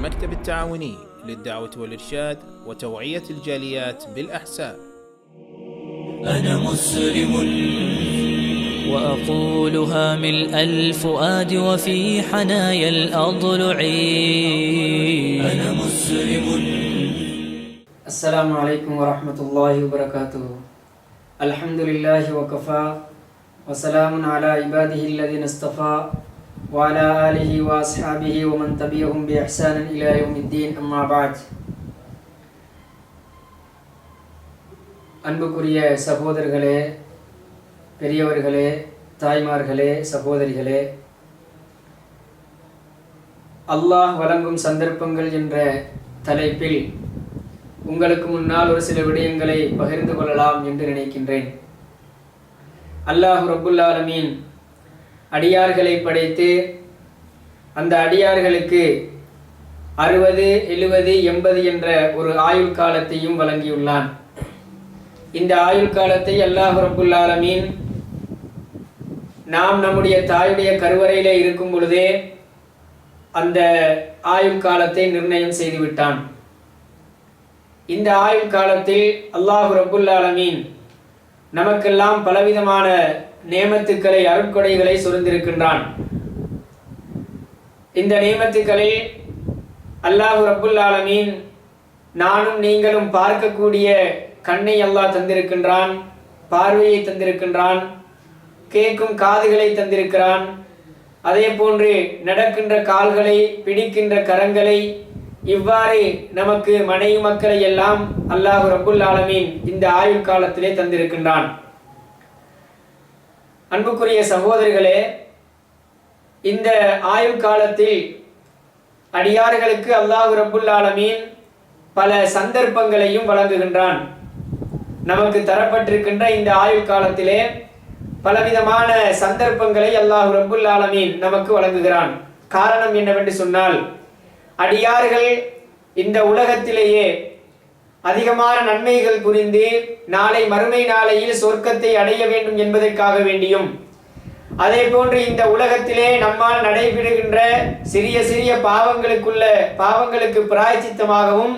المكتب التعاوني للدعوة والإرشاد وتوعية الجاليات بالأحساء. أنا مسلم. وأقولها ملء الفؤاد وفي حنايا الأضلع. أنا مسلم. السلام عليكم ورحمة الله وبركاته. الحمد لله وكفى وسلام على عباده الذين اصطفى وعلى آله وأصحابه ومن تبعهم بإحسان إلى يوم الدين أما بعد அன்புக்குரிய சகோதரர்களே பெரியவர்களே தாய்மார்களே சகோதரிகளே அல்லாஹ் வழங்கும் சந்தர்ப்பங்கள் என்ற தலைப்பில் உங்களுக்கு முன்னால் ஒரு சில விடயங்களை பகிர்ந்து கொள்ளலாம் என்று நினைக்கின்றேன் அல்லாஹ் ரபுல் ஆலமீன் அடியார்களை படைத்து அந்த அடியார்களுக்கு அறுபது எழுபது எண்பது என்ற ஒரு ஆயுள் காலத்தையும் வழங்கியுள்ளான். இந்த ஆயுள் காலத்தை அல்லாஹ் ரபுல்லாலமீன் நாம் நம்முடைய தாயுடைய கருவறையில் இருக்கும் பொழுதே அந்த ஆயுள் காலத்தை நிர்ணயம் செய்துவிட்டான். இந்த ஆயுள் காலத்தில் அல்லாஹு ரபுல்லாலமீன் நமக்கெல்லாம் பலவிதமான நேமத்துக்களை அருட்கொடைகளை சுரந்திருக்கின்றான். இந்த நேமத்துக்களில் அல்லாஹு ரபுல் ஆலமீன் நானும் நீங்களும் பார்க்கக்கூடிய கண்ணை அல்லாஹ் தந்திருக்கின்றான் பார்வையை தந்திருக்கின்றான் கேட்கும் காதுகளை தந்திருக்கிறான். அதே போன்று நடக்கின்ற கால்களை பிடிக்கின்ற கரங்களை இவ்வாறு நமக்கு மனைவி மக்களை எல்லாம் அல்லாஹு ரபுல் ஆலமீன் இந்த ஆயுள் காலத்திலே தந்திருக்கின்றான். அன்புக்குரிய சகோதரிகளே இந்த ஆயுள் காலத்தில் அடியார்களுக்கு அல்லாஹ் ரபுல் ஆலமீன் பல சந்தர்ப்பங்களையும் வழங்குகின்றான். நமக்கு தரப்பட்டிருக்கின்ற இந்த ஆயுள் காலத்திலே பலவிதமான சந்தர்ப்பங்களை அல்லாஹ் ரபுல் ஆலமீன் நமக்கு வழங்குகிறான். காரணம் என்னவென்று சொன்னால் அடியார்கள் இந்த உலகத்திலேயே அதிகமான நன்மைகள் புரிந்து நாளை மறுமை நாளையில் சொர்க்கத்தை அடைய வேண்டும் என்பதற்காக வேண்டியும். அதே போன்று இந்த உலகத்திலே நம்மால் நடைபெறுகின்ற சிறிய சிறிய பாவங்களுக்குள்ள பாவங்களுக்கு பிராயச்சித்தமாகவும்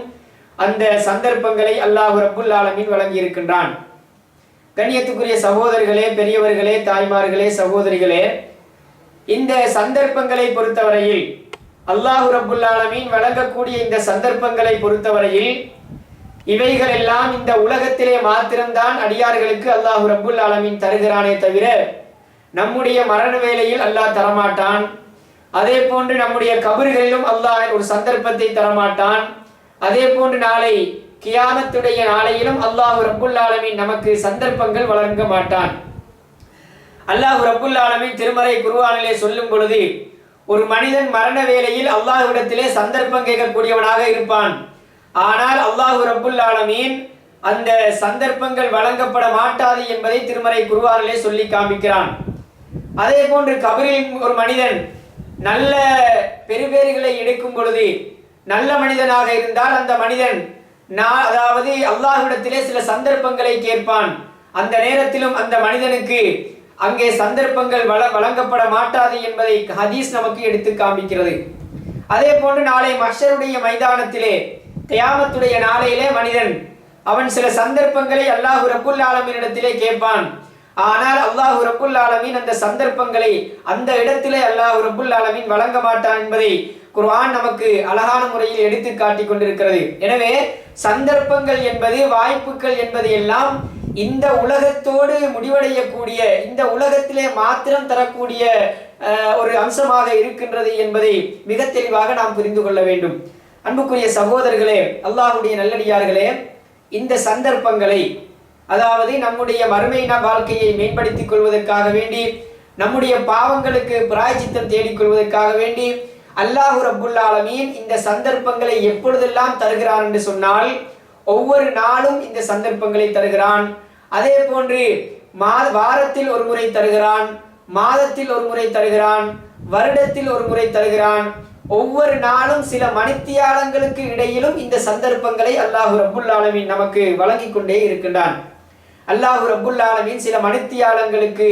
அந்த சந்தர்ப்பங்களை அல்லாஹு ரபுல் ஆலமின் வழங்கி இருக்கின்றான் கண்ணியத்துக்குரிய சகோதரர்களே பெரியவர்களே தாய்மார்களே சகோதரிகளே இந்த சந்தர்ப்பங்களை பொறுத்தவரையில் அல்லாஹு ரபுல் ஆலமின் வழங்கக்கூடிய இந்த சந்தர்ப்பங்களை பொறுத்தவரையில் இவைகள் எல்லாம் இந்த உலகத்திலே மாத்திரம்தான் அடியார்களுக்கு அல்லாஹு ரபுல் ஆலமின் தருகிறானே தவிர நம்முடைய மரண வேலையில் அல்லாஹ் தரமாட்டான். அதே போன்று நம்முடைய கபறுகளிலும் அல்லாஹ் ஒரு சந்தர்ப்பத்தை தரமாட்டான். அதே போன்று நாளை கியாமத்துடைய நாளையிலும் அல்லாஹு ரபுல் ஆலமின் நமக்கு சந்தர்ப்பங்கள் வழங்க மாட்டான். அல்லாஹு ரபுல் ஆலமின் திருமறை குருவானிலே சொல்லும் பொழுது ஒரு மனிதன் மரண வேளையில் அல்லாஹ்விடத்திலே சந்தர்ப்பம் கேட்கக்கூடியவனாக இருப்பான். ஆனால் அல்லாஹு ரபுல் ஆலமீன் அந்த சந்தர்ப்பங்கள் வழங்கப்பட மாட்டாது என்பதை திருமறை குருவாரிலே சொல்லி காமிக்கிறான். அதே போன்று கபரில் ஒரு மனிதன் நல்ல பெருபேறுகளை எடுக்கும் பொழுது நல்ல மனிதனாக இருந்தால் அந்த மனிதன் நான் அதாவது அல்லாஹ்விடத்திலே சில சந்தர்ப்பங்களை கேட்பான். அந்த நேரத்திலும் அந்த மனிதனுக்கு அங்கே சந்தர்ப்பங்கள் வள வழங்கப்பட மாட்டாது என்பதை ஹதீஸ் நமக்கு எடுத்து காமிக்கிறது. அதே போன்று நாளை மஷருடைய மைதானத்திலே கயாமத்துடைய நாளையிலே மனிதன் அவன் சில சந்தர்ப்பங்களை அல்லாஹு ரபுல் ஆலமினிடத்திலே கேட்பான். ஆனால் அல்லாஹு ரபுல் ஆலமீன் அந்த சந்தர்ப்பங்களை அந்த இடத்திலே அல்லாஹு ரபுல் ஆலமீன் வழங்க மாட்டான் என்பதை குர்ஆன் நமக்கு அழகான முறையில் எடுத்து காட்டிக் கொண்டிருக்கிறது. எனவே சந்தர்ப்பங்கள் என்பது வாய்ப்புகள் என்பது எல்லாம் இந்த உலகத்தோடு முடிவடையக்கூடிய இந்த உலகத்திலே மாத்திரம் தரக்கூடிய ஒரு அம்சமாக இருக்கின்றது என்பதை மிக தெளிவாக நாம் புரிந்து கொள்ள வேண்டும். அன்புக்குரிய சகோதரர்களே அல்லாஹுடைய நல்லடியார்களே இந்த சந்தர்ப்பங்களை அதாவது நம்முடைய மறுமையின வாழ்க்கையை மேம்படுத்திக் கொள்வதற்காக வேண்டி நம்முடைய பாவங்களுக்கு பிராய்ச்சித்தம் தேடிக்கொள்வதற்காக வேண்டி அல்லாஹு ரபுல்லாலமீன் இந்த சந்தர்ப்பங்களை எப்பொழுதெல்லாம் தருகிறான் என்று சொன்னால் ஒவ்வொரு நாளும் இந்த சந்தர்ப்பங்களை தருகிறான். அதே போன்று மா வாரத்தில் ஒரு முறை தருகிறான் மாதத்தில் ஒரு முறை தருகிறான் வருடத்தில் ஒரு முறை தருகிறான் ஒவ்வொரு நாளும் சில மணித்தியாலங்களுக்கு இடையிலும் இந்த சந்தர்ப்பங்களை அல்லாஹு ரபுல் ஆலமீன் நமக்கு வழங்கி கொண்டே இருக்கின்றான். அல்லாஹு ரபுல் ஆலமீன் சில மணித்தியாலங்களுக்கு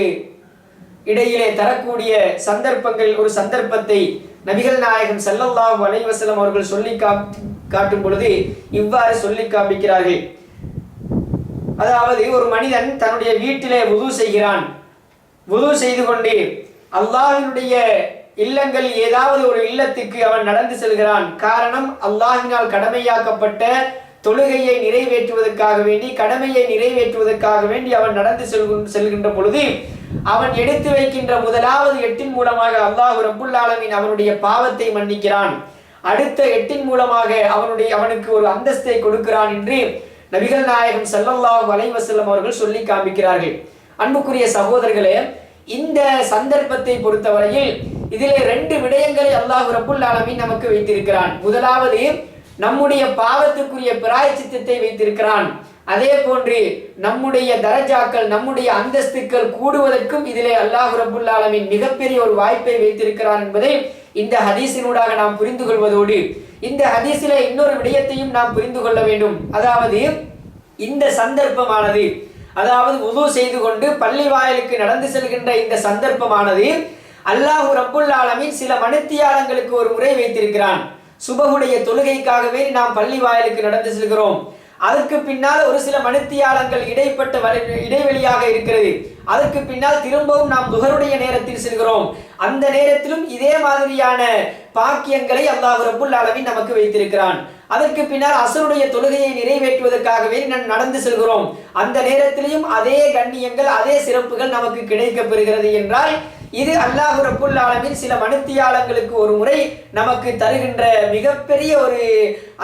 இடையிலே தரக்கூடிய சந்தர்ப்பங்கள் ஒரு சந்தர்ப்பத்தை நபிகள் நாயகம் ஸல்லல்லாஹு வலைவசலம் அவர்கள் சொல்லி காட்- காட்டும் பொழுது இவ்வாறு சொல்லி காண்பிக்கிறார்கள். அதாவது ஒரு மனிதன் தன்னுடைய வீட்டிலே உது செய்கிறான். உது செய்து கொண்டு அல்லாஹினுடைய இல்லங்கள் ஏதாவது ஒரு இல்லத்துக்கு அவன் நடந்து செல்கிறான். காரணம் அல்லாஹினால் கடமையாக்கப்பட்ட தொழுகையை நிறைவேற்றுவதற்காக வேண்டி கடமையை நிறைவேற்றுவதற்காக வேண்டி அவன் நடந்து செல்கின்ற பொழுது அவன் எடுத்து வைக்கின்ற முதலாவது எட்டின் மூலமாக அல்லாஹ் ரபுல்லாலமின் அவனுடைய பாவத்தை மன்னிக்கிறான். அடுத்த எட்டின் மூலமாக அவனுடைய அவனுக்கு ஒரு அந்தஸ்தை கொடுக்கிறான் என்று நபிகள் நாயகம் ஸல்லல்லாஹு வலைவசல்லம் அவர்கள் சொல்லி காண்பிக்கிறார்கள் அன்புக்குரிய சகோதரர்களே இந்த சந்தர்ப்பத்தை பொறுத்தவரையில் இதிலே ரெண்டு விடயங்களை அல்லாஹ் ரபுல் ஆலமின் நமக்கு வைத்திருக்கிறான். முதலாவது நம்முடைய பாவத்துக்குரிய பிராயச்சித்தத்தை வைத்திருக்கிறான். அதே போன்று நம்முடைய தரஜாக்கள் நம்முடைய அந்தஸ்துக்கள் கூடுவதற்கும் இதிலே அல்லாஹ் ரபுல் ஆலமின் மிகப்பெரிய ஒரு வாய்ப்பை வைத்திருக்கிறான் என்பதை இந்த ஹதீஸினூடாக நாம் புரிந்து கொள்வதோடு இந்த ஹதீஸில இன்னொரு விடயத்தையும் நாம் புரிந்து கொள்ள வேண்டும். அதாவது இந்த சந்தர்ப்பமானது அதாவது உது செய்து கொண்டு பள்ளி வாயிலுக்கு நடந்து செல்கின்ற இந்த சந்தர்ப்பமானது அல்லாஹு ரப்புல் ஆலமின் சில மணித்தியாலங்களுக்கு ஒரு முறை வைத்திருக்கிறான். சுபகுடைய தொழுகைக்காகவே நாம் பள்ளி வாயிலுக்கு நடந்து செல்கிறோம். அதற்கு பின்னால் ஒரு சில மணித்தியாலங்கள் இடைப்பட்ட இடைவெளியாக இருக்கிறது. அதற்கு பின்னால் திரும்பவும் நாம் துகருடைய நேரத்தில் செல்கிறோம். அந்த நேரத்திலும் இதே மாதிரியான பாக்கியங்களை அல்லாஹ் ரபுல் ஆலமீன் நமக்கு வைத்திருக்கிறான். அதற்கு பின்னால் அசருடைய தொழுகையை நிறைவேற்றுவதற்காகவே நாம் நடந்து செல்கிறோம். அந்த நேரத்திலையும் அதே கண்ணியங்கள் அதே சிறப்புகள் நமக்கு கிடைக்கப்பெறுகிறது என்றால் இது அல்லாஹ் ரப்புல் ஆலமின் சில மனுத்தியாளங்களுக்கு ஒரு முறை நமக்கு தருகின்ற மிகப்பெரிய ஒரு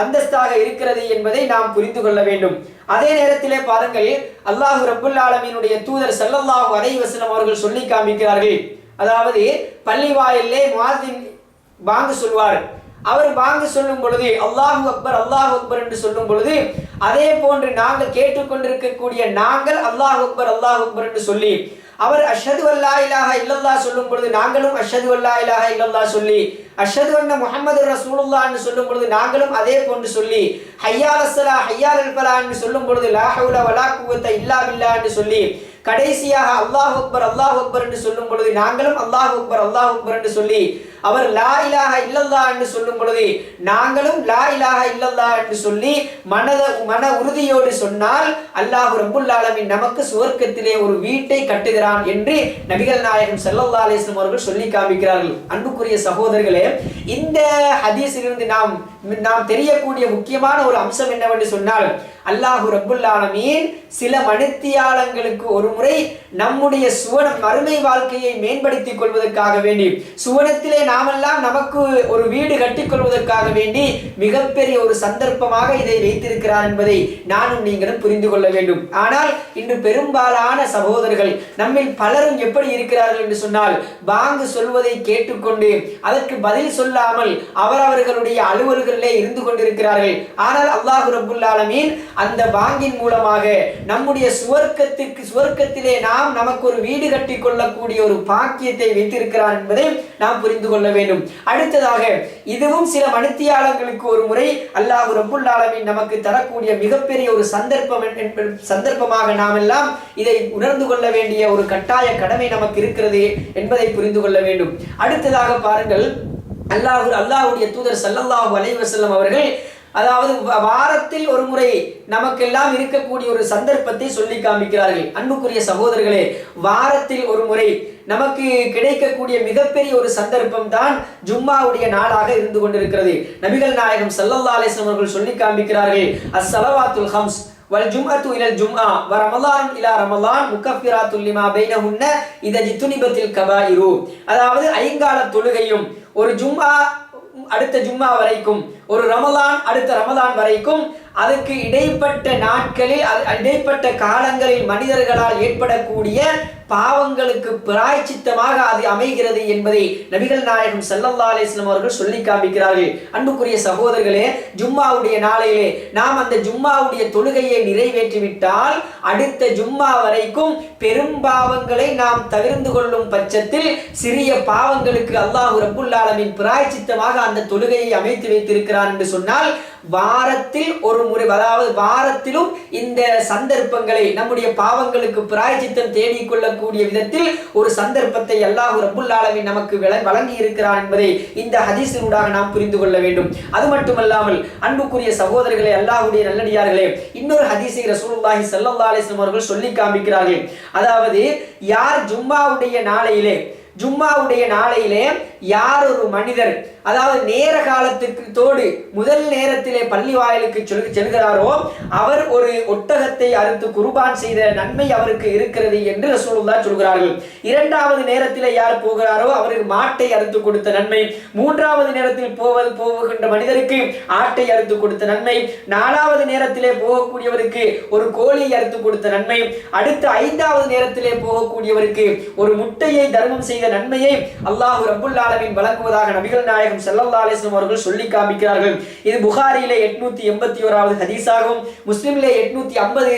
அந்தஸ்தாக இருக்கிறது என்பதை நாம் புரிந்து கொள்ள வேண்டும். அதே நேரத்திலே பாருங்கள் அல்லாஹ் ரப்புல் ஆலமீனுடைய தூதர் ஸல்லல்லாஹு அலைஹி வஸல்லம் அவர்கள் சொல்லி காமிக்கிறார்கள். அதாவது பள்ளி வாயிலே மாதின் பாங்கு சொல்வார். அவர் பாங்கு சொல்லும் பொழுது அல்லாஹு அக்பர் அல்லாஹு அக்பர் என்று சொல்லும் பொழுது அதே போன்று நாங்கள் கேட்டுக்கொண்டிருக்கக்கூடிய நாங்கள் அல்லாஹ் அக்பர் அல்லாஹ் அக்பர் என்று சொல்லி அவர் அஷது அல்லா இலாஹ இல்லல்லா சொல்லும் பொழுது நாங்களும் அஷது அல்லா இலாஹ இல்லல்லாஹ் சொல்லி அஷது அண்ண முகமது ரசூலுல்லான்னு என்று சொல்லும் பொழுது நாங்களும் அதே போன்று சொல்லி ஹையால் அஸ்ஸலா ஹையால் அல்பலான்னு என்று சொல்லும் பொழுது லாஹவுல வலா குவத்த இல்லா பில்லா என்று சொல்லி கடைசியாக அல்லாஹ் அக்பர் அல்லாஹ் அக்பர் என்று சொல்லும் பொழுது நாங்களும் அல்லாஹ் அக்பர் அல்லாஹ் அக்பர் என்று சொல்லி அவர் லா இலாக இல்லல்லா என்று சொல்லும் பொழுது நாங்களும் லா இலாக இல்லல்லா என்று சொல்லி மனத மன உறுதியோடு சொன்னால் அல்லாஹ் ரபுல்லாலமின் நமக்கு சுவர்க்கத்திலே ஒரு வீட்டை கட்டுகிறான் என்று நபிகள் நாயகம் செல்லல்லா அலிஸ்லம் அவர்கள் சொல்லி காமிக்கிறார்கள். அன்புக்குரிய சகோதரர்களே இந்த ஹதீஸிலிருந்து நாம் நாம் தெரியக்கூடிய முக்கியமான ஒரு அம்சம் என்னவென்று சொன்னால் அல்லாஹு ரபுல்லாலமீன் சில மனுத்தியாளங்களுக்கு ஒரு முறை நம்முடைய சுவன மறுமை வாழ்க்கையை மேம்படுத்திக் கொள்வதற்காக வேண்டி சுவனத்திலே நாமெல்லாம் நமக்கு ஒரு வீடு கட்டிக்கொள்வதற்காக வேண்டி மிகப்பெரிய ஒரு சந்தர்ப்பமாக இதை வைத்திருக்கிறார் என்பதை நானும் நீங்களும் புரிந்து கொள்ள வேண்டும். ஆனால் இன்று பெரும்பாலான சகோதரர்கள் நம்மில் பலரும் எப்படி இருக்கிறார்கள் என்று சொன்னால் பாங்கு சொல்வதை கேட்டுக்கொண்டு அதற்கு பதில் சொல்லாமல் அவரவர்களுடைய அலுவல்களிலே இருந்து கொண்டிருக்கிறார்கள். ஆனால் அல்லாஹு ரபுல்லாலமீன் அந்த பாங்கின் மூலமாக நம்முடைய சுவர்க்கத்திற்கு சுவர்க்கத்திலே நாம் நமக்கு ஒரு வீடு கட்டி கொள்ளக்கூடிய ஒரு பாக்கியத்தை வைத்திருக்கிறார் என்பதை நாம் புரிந்து கொள்ள கொள்ள வேண்டும். அடுத்ததாக இதுவும் சில மனுத்தியாளர்களுக்கு ஒரு முறை அல்லாஹ் ரப்புல் ஆலமீன் நமக்கு தரக்கூடிய மிகப்பெரிய ஒரு சந்தர்ப்பம் சந்தர்ப்பமாக நாம் எல்லாம் இதை உணர்ந்து கொள்ள வேண்டிய ஒரு கட்டாய கடமை நமக்கு இருக்கிறது என்பதை புரிந்து கொள்ள வேண்டும். அடுத்ததாக பாருங்கள் அல்லாஹூர் அல்லாஹுடைய தூதர் சல்லல்லாஹு அலைவசல்லம் அவர்கள் அதாவது வாரத்தில் ஒரு முறை நமக்கெல்லாம் இருக்கக்கூடிய ஒரு சந்தர்ப்பத்தை சொல்லி காமிக்கிறார்கள். அன்புக்குரிய சகோதரர்களே வாரத்தில் ஒரு முறை நமக்கு கிடைக்கக்கூடிய மிகப்பெரிய ஒரு சந்தர்ப்பம் தான் ஜும்மாவுடைய நாளாக இருந்து கொண்டிருக்கிறது. நபிகள் நாயகம் ஸல்லல்லாஹு அவர்கள் சொல்லி காமிக்கிறார்கள் அஸ்ஸலவாத்துல் ஹம்ஸ் வல் ஜும்அத்து இலல் ஜும்ஆ வ ரமலான் இலா ரமலான் முகஃபிராத்துல் லிமா பைனஹுன்ன இத ஜித்துனிபத்தில் கபாயிரு. அதாவது ஐங்கால தொழுகையும் ஒரு ஜும்ஆ அடுத்த ஜும்மா வரைக்கும் ஒரு ரமலான் அடுத்த ரமலான் வரைக்கும் அதுக்கு இடைப்பட்ட நாட்களில் அது- இடைப்பட்ட காலங்களில் மனிதர்களால் ஏற்படக்கூடிய பாவங்களுக்கு பிராய்ச்சித்தமாக அது அமைகிறது என்பதை நபிகள் நாயகம் ஸல்லல்லாஹு அலைஹி அவர்கள் சொல்லி காமிக்கிறார்கள் அன்புக்குரிய சகோதரர்களே ஜும்மாவுடைய நாளையிலே நாம் அந்த ஜும்மாவுடைய தொழுகையை நிறைவேற்றிவிட்டால் அடுத்த ஜும்மா வரைக்கும் பெரும் பாவங்களை நாம் தவிர்ந்து கொள்ளும் பட்சத்தில் சிறிய பாவங்களுக்கு அல்லாஹ் ரபுல்லாலமின் பிராய்ச்சித்தமாக அந்த தொழுகையை அமைத்து வைத்திருக்கிறான் என்று சொன்னால் வாரத்தில் ஒரு முறை அதாவது வாரத்திலும் இந்த சந்தர்ப்பங்களை நம்முடைய பாவங்களுக்கு பிராய்ச்சித்தம் தேடிக்கொள்ள கொள்ளக்கூடிய விதத்தில் ஒரு சந்தர்ப்பத்தை அல்லாஹு ரப்புல் நமக்கு விள- வழங்கி இருக்கிறார் என்பதை இந்த ஹதீசினூடாக நாம் புரிந்து கொள்ள வேண்டும். அது மட்டுமல்லாமல் அன்புக்குரிய சகோதரர்களே அல்லாஹுடைய நல்லடியார்களே இன்னொரு ஹதீஸை ரசூலுல்லாஹி சல்லா அலைஹி அவர்கள் சொல்லி காமிக்கிறார்கள். அதாவது யார் ஜும்மாவுடைய நாளையிலே ஜும்மாவுடைய நாளையிலே யார் ஒரு மனிதர் அதாவது நேர காலத்துக்கு தோடு முதல் நேரத்திலே பள்ளி வாயிலுக்கு சொல் செல்கிறாரோ அவர் ஒரு ஒட்டகத்தை அறுத்து குருபான் செய்த நன்மை அவருக்கு இருக்கிறது என்று ரசூலுல்லா சொல்கிறார்கள். இரண்டாவது நேரத்திலே யார் போகிறாரோ அவருக்கு மாட்டை அறுத்து கொடுத்த நன்மை. மூன்றாவது நேரத்தில் போவது போகின்ற மனிதருக்கு ஆட்டை அறுத்து கொடுத்த நன்மை. நாலாவது நேரத்திலே போகக்கூடியவருக்கு ஒரு கோழியை அறுத்து கொடுத்த நன்மை. அடுத்து ஐந்தாவது நேரத்திலே போகக்கூடியவருக்கு ஒரு முட்டையை தர்மம் செய்த நன்மையை அல்லாஹு ரபுல்லாலமின் வழங்குவதாக நபிகள் நாயகம் செல்லல்லா அலிஸ்லம் அவர்கள் சொல்லி காமிக்கிறார்கள். இது புகாரியிலே எட்நூத்தி எண்பத்தி ஓராவது ஹதீஸாகவும் முஸ்லிம்லே எட்நூத்தி ஐம்பது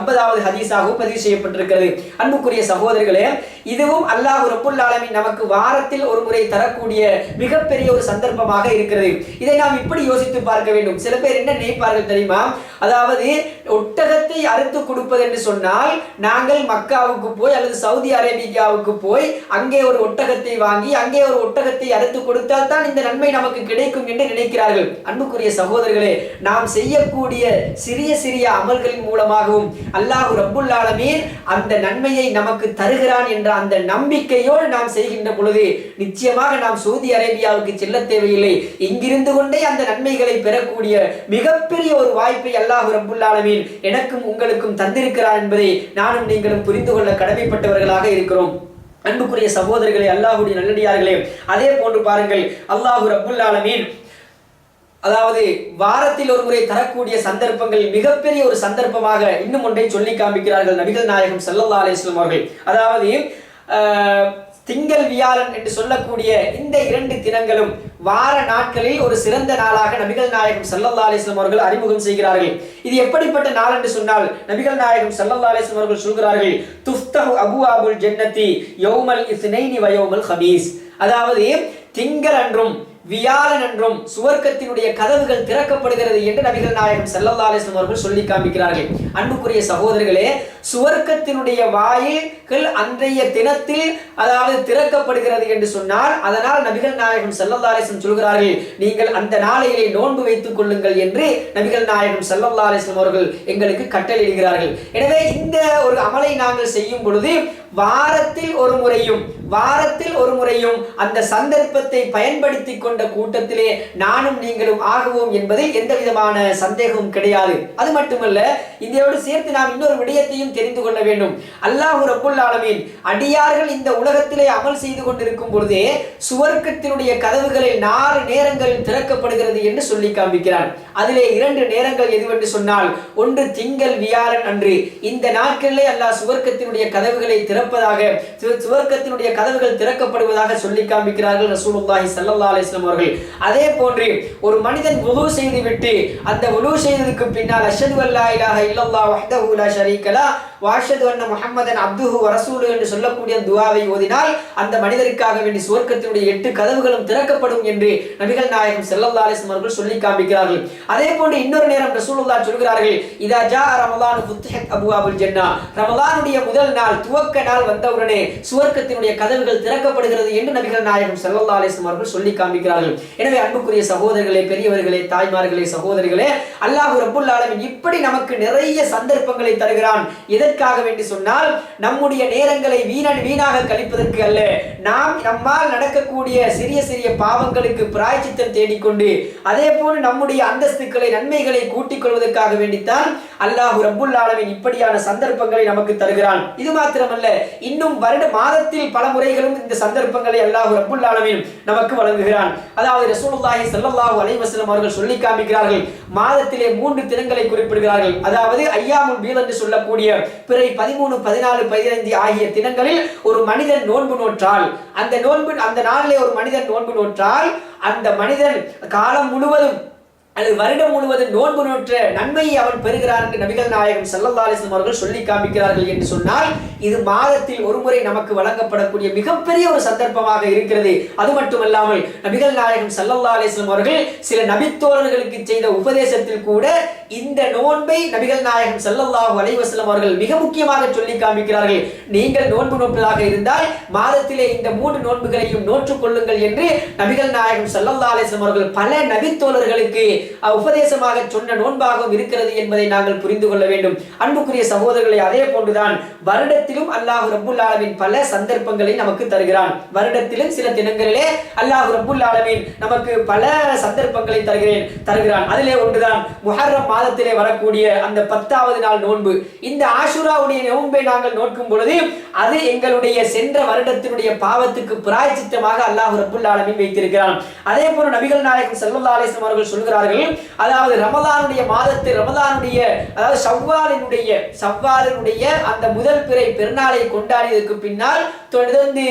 ஐம்பதாவது ஹதீஸாகவும் பதிவு செய்யப்பட்டிருக்கிறது. அன்புக்குரிய சகோதரர்களே இதுவும் அல்லாஹ் ரபுல்லாலமின் நமக்கு வாரத்தில் ஒரு முறை தரக்கூடிய மிகப்பெரிய ஒரு சந்தர்ப்பமாக இருக்கிறது. இதை நாம் இப்படி யோசித்து பார்க்க வேண்டும். சில பேர் என்ன நினைப்பார்கள் தெரியுமா? அதாவது ஒட்டகத்தை அறுத்து கொடுப்பது என்று சொன்னால் நாங்கள் மக்காவுக்கு போய் அல்லது சவுதி அரேபியாவுக்கு போய் அங்கே ஒரு ஒட்டகத்தை வாங்கி அங்கே ஒரு ஒட்டகத்தை அறுத்து கொடுத்தால் தான் இந்த நன்மை நமக்கு கிடைக்கும் என்று நினைக்கிறார்கள். அன்புக்குரிய சகோதரர்களே நாம் செய்யக்கூடிய சிறிய சிறிய அமல்களின் மூலமாகவும் அல்லாஹு ரப்புல் அந்த நன்மையை நமக்கு தருகிறான் என்ற அந்த நம்பிக்கையோடு நாம் செய்கின்ற பொழுது நிச்சயமாக நாம் சவுதி அரேபியாவுக்கு செல்ல தேவையில்லை. இங்கிருந்து கொண்டே அந்த நன்மைகளை பெறக்கூடிய மிகப்பெரிய ஒரு வாய்ப்பை அல்லாஹு ரப்புல் ஆலமீன் எனக்கும் உங்களுக்கும் தந்திருக்கிறார் என்பதை நானும் நீங்களும் புரிந்து கொள்ள கடமைப்பட்டவர்களாக இருக்கிறோம். அன்புக்குரிய சகோதரர்களே அல்லாஹுடைய நல்லடியார்களே அதே போன்று பாருங்கள் அல்லாஹ் ரப்புல் ஆலமீன். அதாவது வாரத்தில் ஒரு முறை தரக்கூடிய சந்தர்ப்பங்கள் மிகப்பெரிய ஒரு சந்தர்ப்பமாக இன்னும் ஒன்றை சொல்லி காண்பிக்கிறார்கள் நபிகள் நாயகம் ஸல்லல்லாஹு அலைஹி அவர்கள். அதாவது திங்கள் வியாழன் என்று சொல்லக்கூடிய இந்த இரண்டு தினங்களும் வார நாட்களில் ஒரு சிறந்த நாளாக நபிகள் நாயகம் சல்லல்லா அலைஹி அவர்கள் அறிமுகம் செய்கிறார்கள். இது எப்படிப்பட்ட நாள் என்று சொன்னால் நபிகள் நாயகம் சல்லல்லா அலைஹி அவர்கள் சொல்கிறார்கள் துஃப்தஹு அபு அபுல் ஜென்னத்தி யோமல் இஸ்னைனி வயோமல் ஹபீஸ். ஹமீஸ் அதாவது திங்கள் அன்றும் வியாழன் என்றும் சுவர்க்கத்தினுடைய கதவுகள் திறக்கப்படுகிறது என்று நபிகள் நாயகம் ஸல்லல்லாஹு அவர்கள் சொல்லி காமிக்கிறார்கள் அன்புக்குரிய சகோதரர்களே சுவர்க்கத்தினுடைய வாயில்கள் அன்றைய தினத்தில் அதாவது திறக்கப்படுகிறது என்று சொன்னால் அதனால் நபிகள் நாயகம் ஸல்லல்லாஹு சொல்கிறார்கள் நீங்கள் அந்த நாளையிலே நோன்பு வைத்துக் கொள்ளுங்கள் என்று நபிகள் நாயகம் ஸல்லல்லாஹு அவர்கள் எங்களுக்கு கட்டளையிடுகிறார்கள். எனவே இந்த ஒரு அமலை நாங்கள் செய்யும் பொழுது வாரத்தில் ஒரு முறையும் வாரத்தில் ஒரு முறையும் அந்த சந்தர்ப்பத்தை பயன்படுத்தி கொண்ட கூட்டத்திலே நானும் நீங்களும் ஆகுவோம் என்பதில் எந்த விதமான சந்தேகமும் கிடையாது. அது மட்டுமல்ல இதையோடு சேர்த்து நாம் இன்னொரு விடயத்தையும் தெரிந்து கொள்ள வேண்டும். அல்லாஹ் ரப்புல் ஆலமீன் அடியார்கள் இந்த உலகத்திலே அமல் செய்து கொண்டிருக்கும் பொழுதே சுவர்க்கத்தினுடைய கதவுகளில் நாலு நேரங்களில் திறக்கப்படுகிறது என்று சொல்லி காண்பிக்கிறார் அதிலே இரண்டு நேரங்கள் எதுவென்று சொன்னால் ஒன்று திங்கள் வியாழன் அன்று. இந்த நாட்களிலே அல்லாஹ் சுவர்க்கத்தினுடைய கதவுகளை திற திறப்பதாக சுவர்க்கத்தினுடைய கதவுகள் திறக்கப்படுவதாக சொல்லி காமிக்கிறார்கள் ரசூலுல்லாஹி ஸல்லல்லாஹு அலைஹி வஸல்லம் அவர்கள். அதே போன்று ஒரு மனிதன் வுது செய்து விட்டு அந்த வுது செய்ததுக்கு பின்னால் அஷ்ஹது அல்லா இலாஹ இல்லல்லாஹ் வஹ்தஹு லா ஷரீகலா வாஷது அன்ன முஹம்மதன் அப்துஹு வ என்று சொல்லக்கூடிய துவாவை ஓதினால் அந்த மனிதருக்காக வேண்டி சுவர்க்கத்தினுடைய எட்டு கதவுகளும் திறக்கப்படும் என்று நபிகள் நாயகம் செல்லல்லா அலைஹி அவர்கள் சொல்லி காமிக்கிறார்கள் அதே போன்று இன்னொரு நேரம் ரசூலுல்லா சொல்கிறார்கள் இதா ஜா ரமலான் ஃபுத்திஹத் அபுவாபுல் ஜன்னா. ரமலானுடைய முதல் நாள் துவக்க நாள் வந்தவுடனே சுவர்க்கத்தினுடைய கதவுகள் திறக்கப்படுகிறது என்று நபிகள் நாயகம் செல்லல்லா அலைஹி அவர்கள் சொல்லி காமிக்கிறார்கள். எனவே அன்புக்குரிய சகோதரர்களே பெரியவர்களே தாய்மார்களே சகோதரிகளே அல்லாஹ் ரபுல் ஆலமின் இப்படி நமக்கு நிறைய சந்தர்ப்பங்களை தருகிறான். எதற்காக வேண்டி சொன்னால் நம்முடைய நேரங்களை வீணன் வீணாக கழிப்பதற்கு அல்ல. நாம் நம்மால் நடக்கக்கூடிய சிறிய சிறிய பாவங்களுக்கு பிராய்ச்சித்தம் தேடிக்கொண்டு அதே போன்று நம்முடைய அந்தஸ்துக்களை நன்மைகளை கூட்டிக் கொள்வதற்காக வேண்டித்தான் அல்லாஹு ரப்புல் இப்படியான சந்தர்ப்பங்களை நமக்கு தருகிறான். இது மாத்திரமல்ல இன்னும் வருட மாதத்தில் பல முறைகளும் இந்த சந்தர்ப்பங்களை அல்லாஹு ரப்புல் நமக்கு வழங்குகிறான். அதாவது ரசூலுல்லாஹி ஸல்லல்லாஹு அலைஹி வஸல்லம் அவர்கள் சொல்லி காமிக்கிறார்கள் மாதத்திலே மூன்று தினங்களை குறிப்பிடுகிறார்கள். அதாவது ஐயாமுல் பீல் என்று சொல்லக்கூடிய பிறை பதிமூணு பதினாலு பதினைந்து ஆகிய தினங்களில் ஒரு மனிதன் நோன்பு நோற்றால் அந்த நோன்பு அந்த நாளிலே ஒரு மனிதன் நோன்பு நோற்றால் அந்த மனிதன் காலம் முழுவதும் அல்லது வருடம் முழுவதும் நோன்பு நோற்ற நன்மையை அவன் பெறுகிறான் என்று நபிகள் நாயகம் ஸல்லல்லாஹு அவர்கள் சொல்லி காமிக்கிறார்கள் என்று சொன்னால் இது மாதத்தில் ஒருமுறை நமக்கு வழங்கப்படக்கூடிய மிகப்பெரிய ஒரு சந்தர்ப்பமாக இருக்கிறது. அது மட்டுமல்லாமல் நபிகள் நாயகம் ஸல்லல்லாஹு அவர்கள் சில நபித்தோழர்களுக்கு செய்த உபதேசத்தில் கூட இந்த நோன்பை நபிகள் நாயகம் செல்லல்லாஹு அலைவசலம் அவர்கள் மிக முக்கியமாக சொல்லி காமிக்கிறார்கள். நீங்கள் நோன்பு நோட்பதாக இருந்தால் மாதத்திலே இந்த மூன்று நோன்புகளையும் நோற்றுக் கொள்ளுங்கள் என்று நபிகள் நாயகம் ஸல்லல்லாஹு அவர்கள் பல நபித்தோழர்களுக்கு உபதேசமாக சொன்ன நோன்பாகவும் இருக்கிறது என்பதை நாங்கள் புரிந்து கொள்ள வேண்டும். அன்புக்குரிய சகோதரர்களை அதே போன்றுதான் வருடத்திலும் அல்லாஹ் ரபுல் ஆலமின் பல சந்தர்ப்பங்களை நமக்கு தருகிறான். வருடத்திலும் சில தினங்களிலே அல்லாஹ் ரபுல் ஆலமின் நமக்கு பல சந்தர்ப்பங்களை தருகிறேன் தருகிறான். அதிலே ஒன்றுதான் முஹர்ரம் மாதத்திலே வரக்கூடிய அந்த பத்தாவது நாள் நோன்பு. இந்த ஆஷுராவுடைய நோன்பை நாங்கள் நோக்கும் பொழுது அது எங்களுடைய சென்ற வருடத்தினுடைய பாவத்துக்கு பிராய்ச்சித்தமாக அல்லாஹ் ரபுல் ஆலமின் வைத்திருக்கிறான். அதே போல நபிகள் நாயகம் ஸல்லல்லாஹு அவர்கள் சொல்கிறார்கள் அதாவது ரமதானுடைய மாதத்து ரமதானுடைய அதாவது சவ்வாலினுடைய சவ்வாலினுடைய அந்த முதல் பிறை பெருநாளை கொண்டாடியதற்கு பின்னால் தொடர்ந்து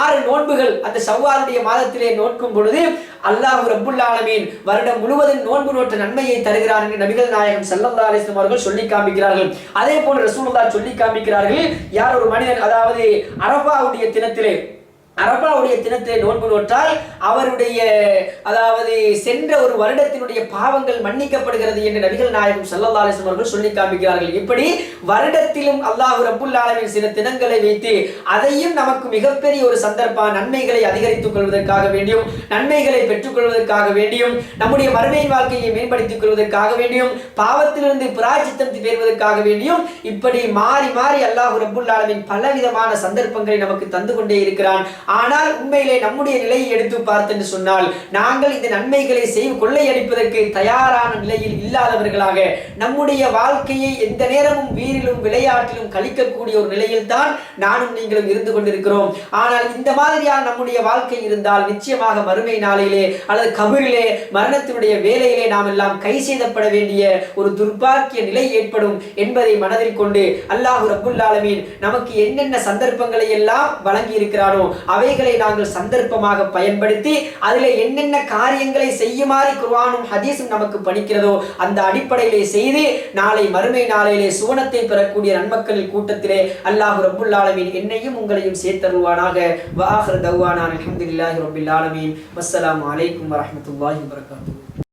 ஆறு நோன்புகள் அந்த சவ்வாலுடைய மாதத்திலே நோக்கும் பொழுது அல்லாஹ் ரபுல்லாலமீன் வருடம் முழுவதும் நோன்பு நோட்ட நன்மையை தருகிறார் என்று நபிகள் நாயகம் ஸல்லல்லாஹு அலைஹி அவர்கள் சொல்லி காமிக்கிறார்கள். அதே போன்று ரசூலுல்லாஹ் சொல்லி காமிக்கிறார்கள் யார் ஒரு மனிதன் அதாவது அரபாவுடைய தினத்திலே அரபாவுடைய தினத்திலே நோன்பு நோற்றால் அவருடைய அதாவது சென்ற ஒரு வருடத்தினுடைய பாவங்கள் மன்னிக்கப்படுகிறது என்று நபிகள் நாயகம் ஸல்லல்லாஹு அவர்கள் சொல்லி காமிக்கிறார்கள். இப்படி வருடத்திலும் அல்லாஹ் ரப்புல் சில தினங்களை வைத்து அதையும் நமக்கு மிகப்பெரிய ஒரு சந்தர்ப்பம் நன்மைகளை அதிகரித்துக் கொள்வதற்காக வேண்டியும் நன்மைகளை பெற்றுக்கொள்வதற்காக வேண்டியும் நம்முடைய மறுமையின் வாழ்க்கையை மேம்படுத்திக் கொள்வதற்காக வேண்டியும் பாவத்திலிருந்து பிராய்ச்சித்தம் பெறுவதற்காக வேண்டியும் இப்படி மாறி மாறி அல்லாஹ் ரப்புல் ஆலமீன் பலவிதமான சந்தர்ப்பங்களை நமக்கு தந்து கொண்டே இருக்கிறான். ஆனால் உண்மையிலே நம்முடைய நிலையை எடுத்து பார்த்தென்று சொன்னால் நாங்கள் இந்த நன்மைகளை செய்ய கொள்ளையடிப்பதற்கு தயாரான நிலையில் இல்லாதவர்களாக நம்முடைய வாழ்க்கையை எந்த நேரமும் வீரிலும் விளையாட்டிலும் கழிக்கக்கூடிய ஒரு நிலையில் தான் நானும் நீங்களும் இருந்து கொண்டிருக்கிறோம். ஆனால் இந்த மாதிரியான நம்முடைய வாழ்க்கை இருந்தால் நிச்சயமாக மறுமை நாளிலே அல்லது கபரிலே மரணத்தினுடைய வேலையிலே நாம் எல்லாம் கை செய்தப்பட வேண்டிய ஒரு துர்பாக்கிய நிலை ஏற்படும் என்பதை மனதில் கொண்டு அல்லாஹு ரபுல்லாலமீன் நமக்கு என்னென்ன சந்தர்ப்பங்களை எல்லாம் வழங்கி இருக்கிறானோ அவைகளை நாங்கள் சந்தர்ப்பமாக பயன்படுத்தி அதில் என்னென்ன காரியங்களை செய்யுமாறு குர்வானும் ஹதீஸும் நமக்கு பணிக்கிறதோ அந்த அடிப்படையிலே செய்து நாளை மறுமை நாளையிலே சுவனத்தை பெறக்கூடிய நன்மக்களின் கூட்டத்திலே அல்லாஹ் ரப்புல் என்னையும் உங்களையும் சேர்த்தருவானாக வாஹர் தவானான் அல்ஹம்துலில்லாஹி ரப்பில் ஆலமீன். வஸ்ஸலாமு அலைக்கும் வரஹ்மத்துல்லாஹி